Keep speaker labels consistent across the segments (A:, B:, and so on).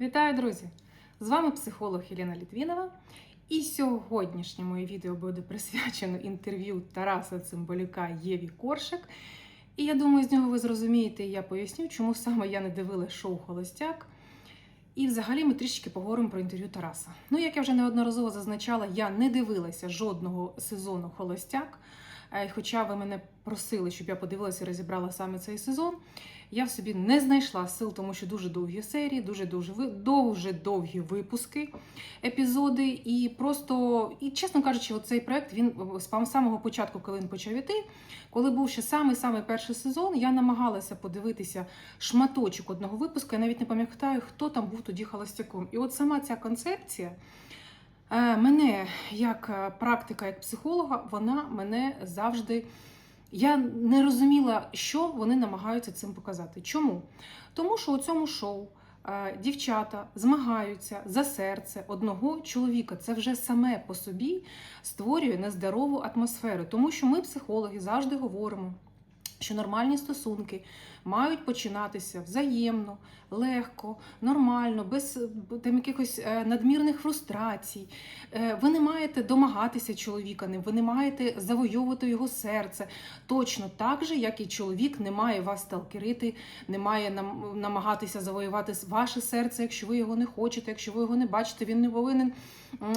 A: Вітаю, друзі! З вами психолог Єлена Літвінова. І сьогоднішнє моє відео буде присвячено інтерв'ю Тараса Цимбалюка Єві Коршик. І я думаю, з нього ви зрозумієте, і я поясню, чому саме я не дивилась шоу Холостяк. І взагалі ми трішки поговоримо про інтерв'ю Тараса. Ну, як я вже неодноразово зазначала, я не дивилася жодного сезону Холостяк. Е, Хоча ви мене просили, щоб я подивилася і розібрала саме цей сезон, я в собі не знайшла сил, тому що дуже довгі серії, дуже дуже дуже довгі випуски, епізоди. І просто, і чесно кажучи, цей проект він з самого початку, коли він почав іти, коли був ще самий самий перший сезон, я намагалася подивитися шматочок одного випуску. Я навіть не пам'ятаю, хто там був тоді холостяком. І от сама ця концепція. Е, Мене як е, практика, як психолога, вона мене завжди. Я не розуміла, що вони намагаються цим показати. Чому? Тому що у цьому шоу е, дівчата змагаються за серце одного чоловіка. Це вже саме по собі створює нездорову атмосферу. Тому що ми, психологи, завжди говоримо, що нормальні стосунки мають починатися взаємно, легко, нормально, без там якихось е, надмірних фрустрацій. Е, Ви не маєте домагатися чоловіка, не- ви не маєте завойовувати його серце. Точно так же, як і чоловік не має вас сталкерити, не має нам, намагатися завоювати ваше серце, якщо ви його не хочете, якщо ви його не бачите, він не повинен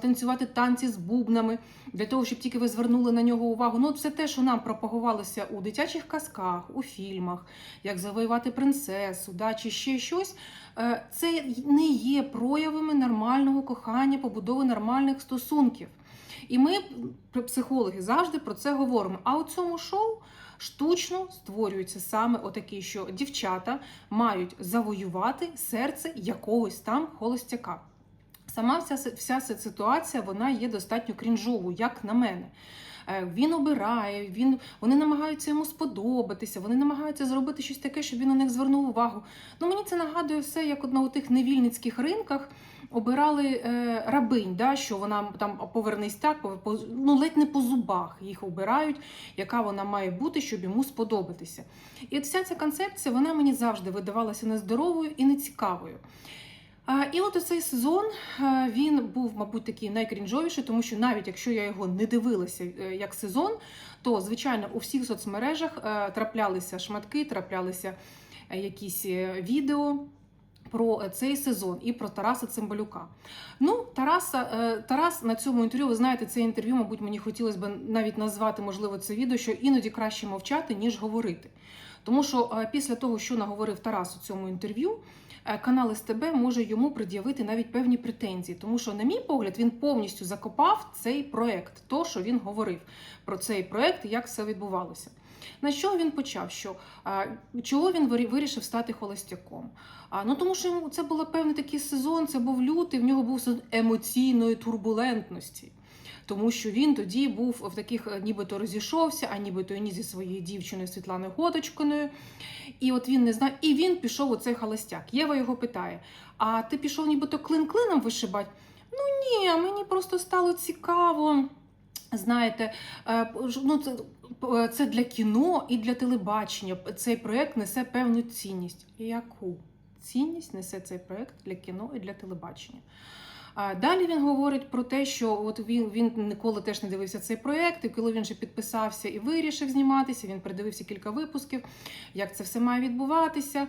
A: танцювати танці з бубнами для того, щоб тільки ви звернули на нього увагу. Ну, це те, що нам пропагувалося у дитячих казках, у фільмах, як завоювати принцесу, да, чи ще щось. Е, Це не є проявами нормального кохання, побудови нормальних стосунків. І ми, психологи, завжди про це говоримо. А у цьому шоу штучно створюється саме отакі, що дівчата мають завоювати серце якогось там холостяка. Сама вся, вся ця ситуація вона є достатньо крінжовою, як на мене. Е, Він обирає, він, вони намагаються йому сподобатися, вони намагаються зробити щось таке, щоб він на них звернув увагу. Ну мені це нагадує все, як от на тих невільницьких ринках обирали е, рабинь, да, що вона там повернись так, ну ледь не по зубах їх обирають, яка вона має бути, щоб йому сподобатися. І от вся ця концепція вона мені завжди видавалася нездоровою і нецікавою. І от цей сезон він був, мабуть, такий найкрінжовіший, тому що навіть якщо я його не дивилася е, як сезон, то звичайно у всіх соцмережах е, траплялися шматки, траплялися е, якісь відео. Про цей сезон і про Тараса Цимбалюка. Ну, Тараса, Тарас на цьому інтерв'ю, ви знаєте, це інтерв'ю, мабуть, мені хотілося б навіть назвати, можливо, це відео, що іноді краще мовчати, ніж говорити. Тому що після того, що наговорив Тарас у цьому інтерв'ю, канал СТБ може йому пред'явити навіть певні претензії, тому що, на мій погляд, він повністю закопав цей проект, то що він говорив про цей проект як все відбувалося. На що він почав? Що а, чого він вирішив стати холостяком? А, ну тому що йому це був певний такий сезон, це був лютий, в нього був сезон емоційної турбулентності. Тому що він тоді був в таких, е, нібито розійшовся, а нібито ні зі своєю дівчиною Світланою Годочкиною. І от він не знає, і він пішов у цей холостяк. Єва його питає: А ти пішов нібито клин клином вишибати? Ну ні, мені просто стало цікаво. Знаєте, е, ну це, е, це для кіно і для телебачення. Цей проект несе певну цінність. Яку цінність несе цей проект для кіно і для телебачення? Далі він говорить про те, що от він, він ніколи теж не дивився цей проект, і коли він вже підписався і вирішив зніматися, він придивився кілька випусків, як це все має відбуватися.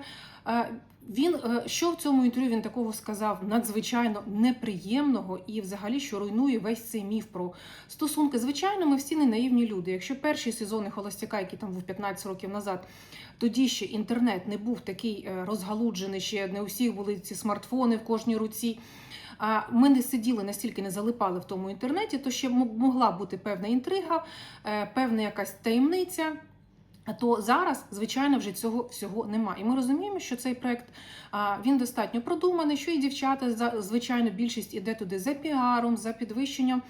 A: Він е, що в цьому інтерв'ю він такого сказав надзвичайно неприємного і, взагалі, що руйнує весь цей міф про стосунки. Звичайно, ми всі не наївні люди. Якщо перші сезони холостяка, який там був 15 років назад, тоді ще інтернет не був такий е, розгалуджений, ще не у були ці смартфони в кожній руці. А ми не сиділи настільки не залипали в тому інтернеті, то ще могла бути певна інтрига, е, певна якась таємниця. То зараз, звичайно, вже цього всього немає. І ми розуміємо, що цей проект він достатньо продуманий, що і дівчата, звичайно, більшість іде туди за піаром, за підвищенням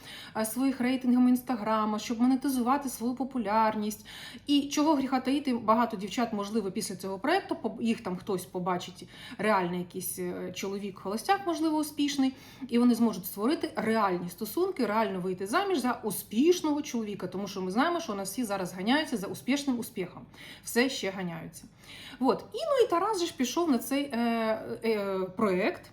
A: своїх рейтингів інстаграма, щоб монетизувати свою популярність. І чого гріха таїти, багато дівчат, можливо, після цього проекту їх там хтось побачить реальний якийсь е, чоловік, холостяк, можливо, успішний, і вони зможуть створити реальні стосунки, реально вийти заміж за успішного чоловіка, тому що ми знаємо, що у нас всі зараз ганяються за успішним успіхом. Все ще ганяються. От. І ну і Тарас же ж пішов на цей е, е, проект.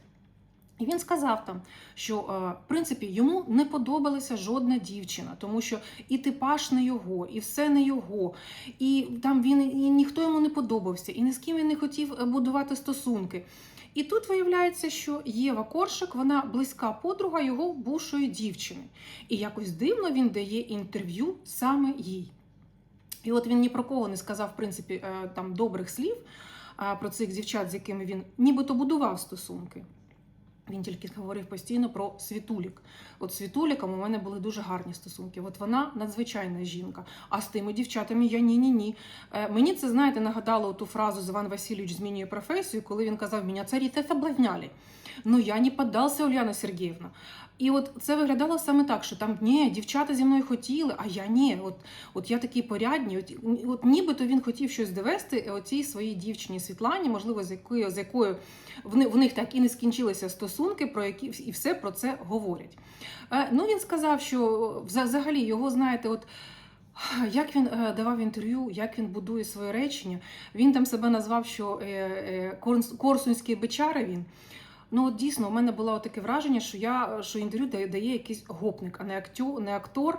A: І він сказав там, що е, в принципі йому не подобалася жодна дівчина, тому що і типаж не його, і все не його, і там він і ніхто йому не подобався, і ні з ким він не хотів е, будувати стосунки. І тут виявляється, що Єва Коршик, вона близька подруга його бувшої дівчини. І якось дивно він дає інтерв'ю саме їй. І от він ні про кого не сказав, в принципі, е, там добрих слів про цих дівчат, з якими він нібито будував стосунки. Він тільки говорив постійно про Світулік. От з Світуліком у мене були дуже гарні стосунки. От вона надзвичайна жінка. А з тими дівчатами я ні-ні ні. Е, мені це, знаєте, нагадало ту фразу з Іван Васильович змінює професію, коли він казав, мене царі те соблазняли. Ну я не піддався, Уляна Сергіївна. І от це виглядало саме так, що там ні, дівчата зі мною хотіли, а я ні. От от я такий порядний. От, от нібито він хотів щось довести оцій своїй дівчині Світлані, можливо, з якою з якою в них, в них так і не скінчилися стосунки, про які і все про це говорять. Е, ну він сказав, що взагалі його знаєте, от. Як він е, давав інтерв'ю, як він будує своє речення? Він там себе назвав, що е, е, корсунський бичара він. Ну, от дійсно, у мене було таке враження, що я що інтерв'ю дає, дає якийсь гопник, а не актю, не актор,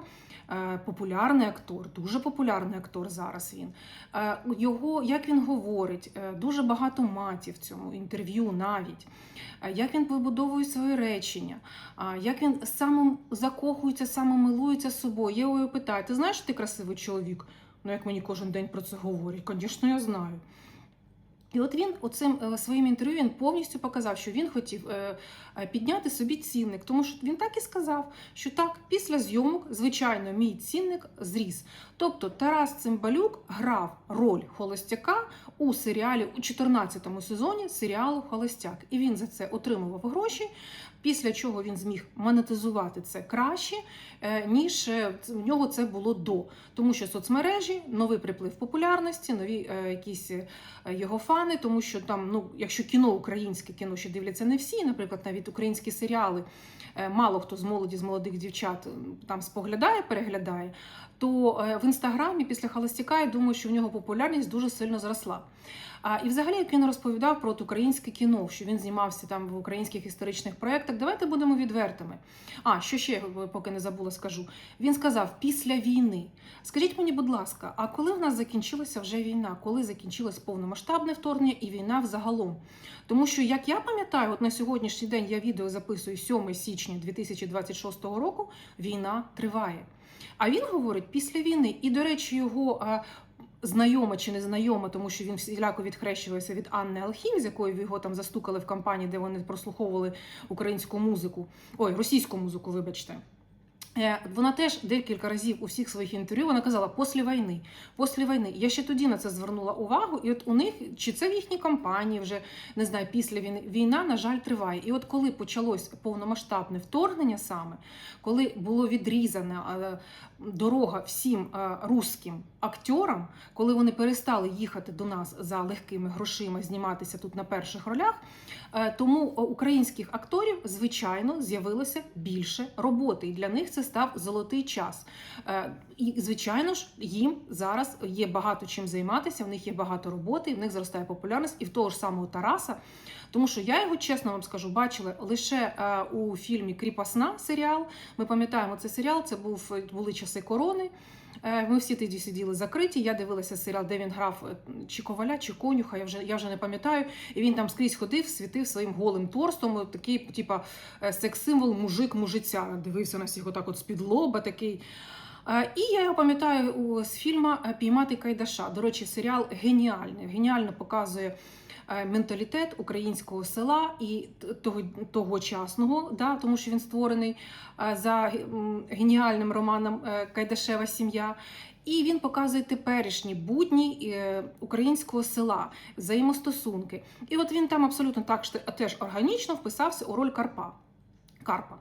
A: е, популярний актор, дуже популярний актор зараз він. Е, його, як він говорить, е, дуже багато матів в цьому інтерв'ю навіть. Як він вибудовує своє речення, як він сам закохується, милується собою. Я його питаю, ти знаєш, що ти красивий чоловік? Ну, як мені кожен день про це говорять, звісно, я знаю. І от він оцим е, своїм інтерв'ю він повністю показав, що він хотів е, е, підняти собі цінник, тому що він так і сказав, що так, після зйомок, звичайно, мій цінник зріс. Тобто Тарас Цимбалюк грав роль холостяка у серіалі у 14-му сезоні серіалу Холостяк. І він за це отримував гроші. Після чого він зміг монетизувати це краще, ніж в нього це було до. Тому що соцмережі, новий приплив популярності, нові якісь його фани, тому що там, ну, якщо кіно українське кіно ще дивляться не всі, наприклад, навіть українські серіали, е, мало хто з молоді, з молодих дівчат там споглядає, переглядає, то е, в інстаграмі після холостяка я думаю, що в нього популярність дуже сильно зросла. А і взагалі, як він розповідав про українське кіно, що він знімався там в українських історичних проєктах, давайте будемо відвертими. А що ще е, поки не забула, скажу. Він сказав після війни. Скажіть мені, будь ласка, а коли в нас закінчилася вже війна? Коли закінчилось повномасштабне вторгнення і війна взагалом? Тому що, як я пам'ятаю, от на сьогоднішній день я відео записую 7 січня 2026 року. Війна триває. А він говорить після війни, і до речі, його знайома чи не знайома, тому що він всіляко відхрещувався від Анни Алхім, з якою його там застукали в кампанії, де вони прослуховували українську музику, ой, російську музику, вибачте. Е, Вона теж декілька разів у всіх своїх інтерв'ю вона казала після війни. Після війни. Я ще тоді на це звернула увагу, і от у них чи це в їхній кампанії вже не знаю, після війни війна, на жаль, триває. І от коли почалось повномасштабне вторгнення, саме коли було відрізана е, дорога всім е, русським акторам, коли вони перестали їхати до нас за легкими грошима, зніматися тут на перших ролях, тому українських акторів, звичайно, з'явилося більше роботи, і для них це став золотий час. Е, І, звичайно ж, їм зараз є багато чим займатися, в них є багато роботи, в них зростає популярність, і в того ж самого Тараса. Тому що я його чесно вам скажу, бачила лише е, у фільмі Кріпасна серіал. Ми пам'ятаємо цей серіал. Це був були часи корони. Е, Ми всі тоді сиділи закриті. Я дивилася серіал, де він грав е, чи коваля, чи конюха. Я вже я вже не пам'ятаю. І він там скрізь ходив, світив своїм голим торстом. Такий, типа, е, секс-символ, мужик, мужиця. Дивився на всіх отак, от з-під лоба такий. І я його пам'ятаю з фільму Піймати Кайдаша. До речі, серіал геніальний. Геніально показує менталітет українського села і того тогочасного, да, тому що він створений е, за геніальним романом е, Кайдашева сім'я. І він показує теперішні будні е, українського села, взаємостосунки. І от він там абсолютно так теж органічно вписався у роль Карпа. Карпа.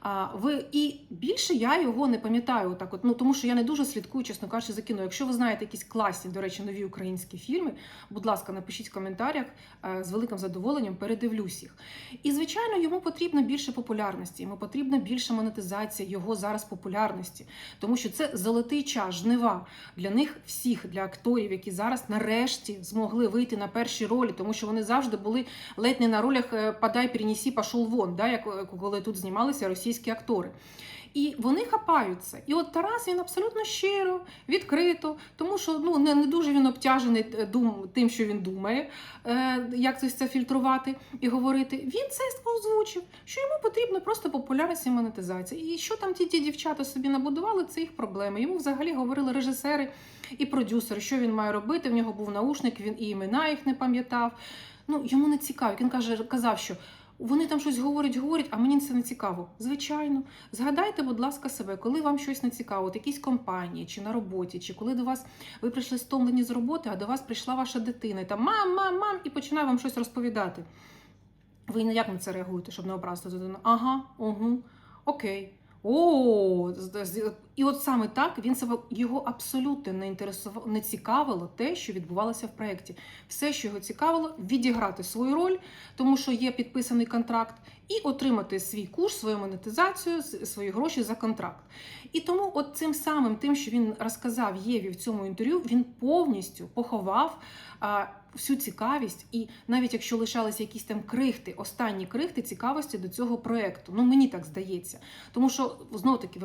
A: А, ви, і більше я його не пам'ятаю, так от, ну, тому що я не дуже слідкую, чесно кажучи, за кіно. Якщо ви знаєте якісь класні, до речі, нові українські фільми, будь ласка, напишіть в коментарях е, з великим задоволенням, передивлюсь їх. І, звичайно, йому потрібно більше популярності, йому потрібна більша монетизація його зараз популярності, тому що це золотий час, жнива для них всіх, для акторів, які зараз нарешті змогли вийти на перші ролі, тому що вони завжди були ледь не на ролях е, Подай, перенесі, пошов вон, да, як е, коли тут знімалися російські актори. І вони хапаються. І от Тарас він абсолютно щиро, відкрито, тому що ну не, не дуже він обтяжений е, дум, тим, що він думає, е, як це фільтрувати і говорити. Він це озвучив, що йому потрібна просто популярність і монетизація. І що там ті, ті дівчата собі набудували, це їх проблеми. Йому взагалі говорили режисери і продюсери, що він має робити. В нього був наушник, він і імена їх не пам'ятав. Ну йому не цікаво. Він каже, казав, що. Вони там щось говорять, говорять, а мені це не цікаво. Звичайно, згадайте, будь ласка, себе, коли вам щось не цікаво, от якісь компанії чи на роботі, чи коли до вас ви прийшли стомлені з роботи, а до вас прийшла ваша дитина, і там мам, мам, мам, і починає вам щось розповідати. Ви як на це реагуєте, щоб не образити дитину? Ага, угу, окей. О, і от саме так він себе його абсолютно не інтересував, не цікавило те, що відбувалося в проєкті. Все, що його цікавило, відіграти свою роль, тому що є підписаний контракт, і отримати свій курс, свою монетизацію, свої гроші за контракт. І тому, от цим самим тим, що він розказав Єві в цьому інтерв'ю, він повністю поховав а, всю цікавість, і навіть якщо лишалися якісь там крихти, останні крихти цікавості до цього проєкту. Ну мені так здається, тому що знов таки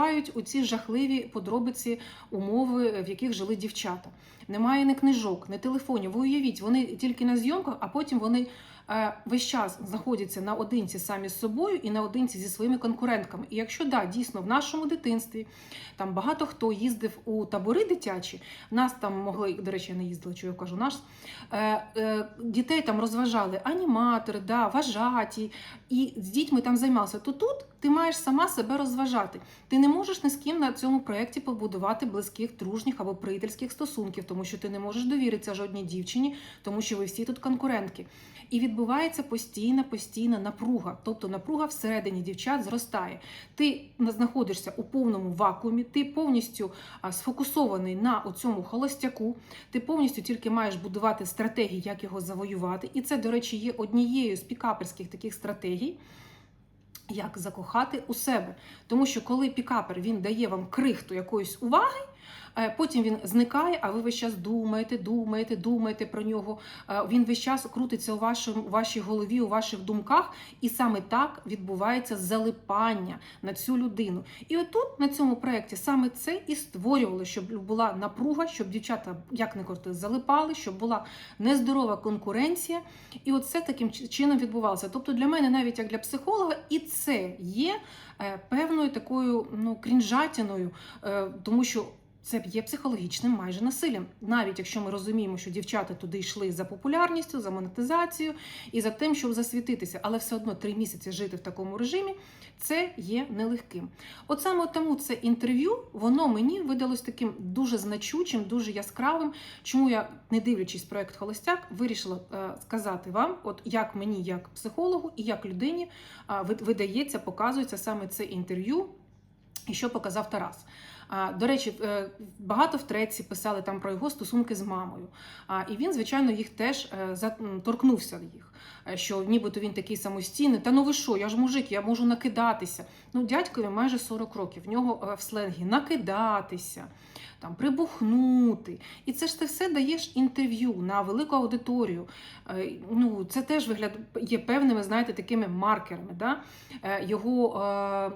A: випливають у ці жахливі подробиці умови, в яких жили дівчата. Немає ні книжок, ні телефонів. Ви уявіть, вони тільки на зйомках, а потім вони весь час знаходяться наодинці самі з собою і наодинці зі своїми конкурентками. І якщо да, дійсно в нашому дитинстві там багато хто їздив у табори дитячі, нас там могли, до речі, не їздила, що я кажу, наш е, е, дітей там розважали аніматори, да, вважаті, і з дітьми там займалися. То тут ти маєш сама себе розважати. Ти не можеш ні з ким на цьому проєкті побудувати близьких, дружніх або приятельських стосунків, тому що ти не можеш довіритися жодній дівчині, тому що ви всі тут конкурентки. І відбувається постійна, постійна напруга. Тобто напруга всередині дівчат зростає. Ти знаходишся у повному вакуумі, ти повністю сфокусований на цьому холостяку, ти повністю тільки маєш будувати стратегії, як його завоювати. І це, до речі, є однією з пікаперських таких стратегій. Як закохати у себе, тому що коли пікапер він дає вам крихту якоїсь уваги, потім він зникає, а ви весь час думаєте, думаєте, думаєте про нього. Е, він весь час крутиться у вашому, вашій голові, у ваших думках, і саме так відбувається залипання на цю людину. І отут, на цьому проєкті, саме це і створювало, щоб була напруга, щоб дівчата як не корти залипали, щоб була нездорова конкуренція. І от це таким чином відбувалося. Тобто для мене, навіть як для психолога, і це є е, певною такою ну, крінжатіною, тому що. Це є психологічним майже насиллям, навіть якщо ми розуміємо, що дівчата туди йшли за популярністю, за монетизацією і за тим, щоб засвітитися, але все одно три місяці жити в такому режимі це є нелегким. От саме тому це інтерв'ю, воно мені видалось таким дуже значучим, дуже яскравим. Чому я, не дивлячись проект Холостяк, вирішила е, сказати вам, от як мені, як психологу і як людині, видається, показується саме це інтерв'ю, і що показав Тарас. До речі, е, багато в треці писали там про його стосунки з мамою. І він, звичайно, їх теж е, торкнувся їх. Е, що нібито він такий самостійний. Та ну ви що, я ж мужик, я можу накидатися. Ну, дядькові майже 40 років. В нього в сленгі накидатися, там прибухнути. І це ж ти все даєш інтерв'ю на велику аудиторію. Ну, Це теж вигляд є певними, знаєте, такими маркерами. Да? Його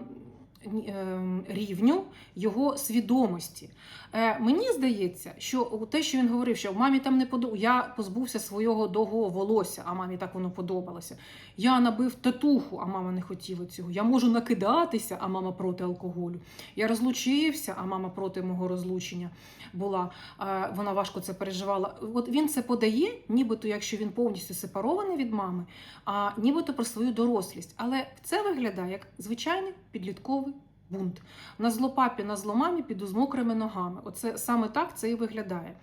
A: рівню його свідомості. Е, мені здається, що те, що він говорив, що мамі там не подобалося, я позбувся свого довгого волосся, а мамі так воно подобалося. Я набив татуху, а мама не хотіла цього. Я можу накидатися, а мама проти алкоголю. Я розлучився, а мама проти мого розлучення була. Е, вона важко це переживала. От він це подає, нібито, якщо він повністю сепарований від мами, а нібито про свою дорослість. Але це виглядає як звичайний підлітковий бунт. На злопапі, на зломамі піду з мокрими ногами. Оце саме так це і виглядає.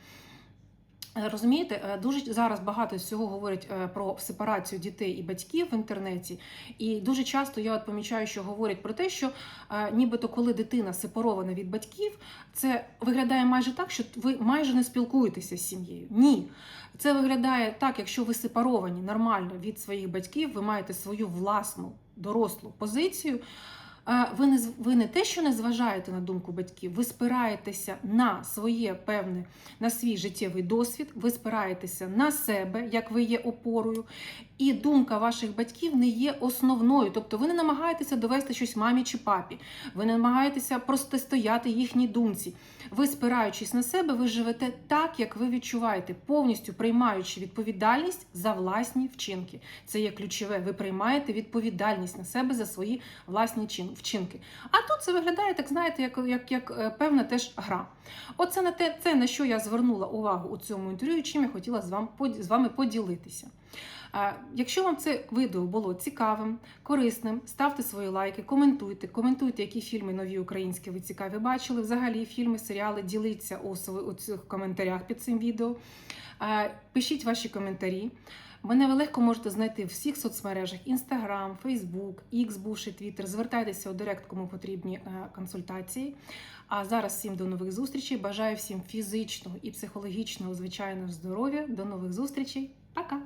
A: Е, Розумієте, е, дуже зараз багато всього говорять е, про сепарацію дітей і батьків в інтернеті, і дуже часто я от помічаю, що говорять про те, що нібито коли дитина сепарована від батьків, це виглядає майже так, що ви майже не спілкуєтеся з сім'єю. Ні, це виглядає так, якщо ви сепаровані нормально від своїх батьків, ви маєте свою власну дорослу позицію. Ви не ви не те, що не зважаєте на думку батьків, ви спираєтеся на своє певне, на свій життєвий досвід, ви спираєтеся на себе, як ви є опорою, і думка ваших батьків не є основною. Тобто ви не намагаєтеся довести щось мамі чи папі, ви не намагаєтеся протистояти їхній думці. Ви, спираючись на себе, ви живете так, як ви відчуваєте, повністю приймаючи відповідальність за власні вчинки. Це є ключове. Ви приймаєте відповідальність на себе за свої власні чин- вчинки. А тут це виглядає, так знаєте, як, як, як е, певна теж гра. Оце на те, це на що я звернула увагу у цьому інтерв'ю, чим я хотіла з вами, з вами поділитися. Якщо вам це відео було цікавим, корисним, ставте свої лайки, коментуйте, коментуйте, які фільми нові українські ви цікаві бачили. Взагалі фільми, серіали, діліться у, у цих коментарях під цим відео. Пишіть ваші коментарі. Мене ви легко можете знайти в всіх соцмережах: Instagram, Facebook, X, бувший Twitter. Звертайтеся у Директ, кому потрібні е, консультації. А зараз всім до нових зустрічей. Бажаю всім фізичного і психологічного звичайного здоров'я. До нових зустрічей. Пока!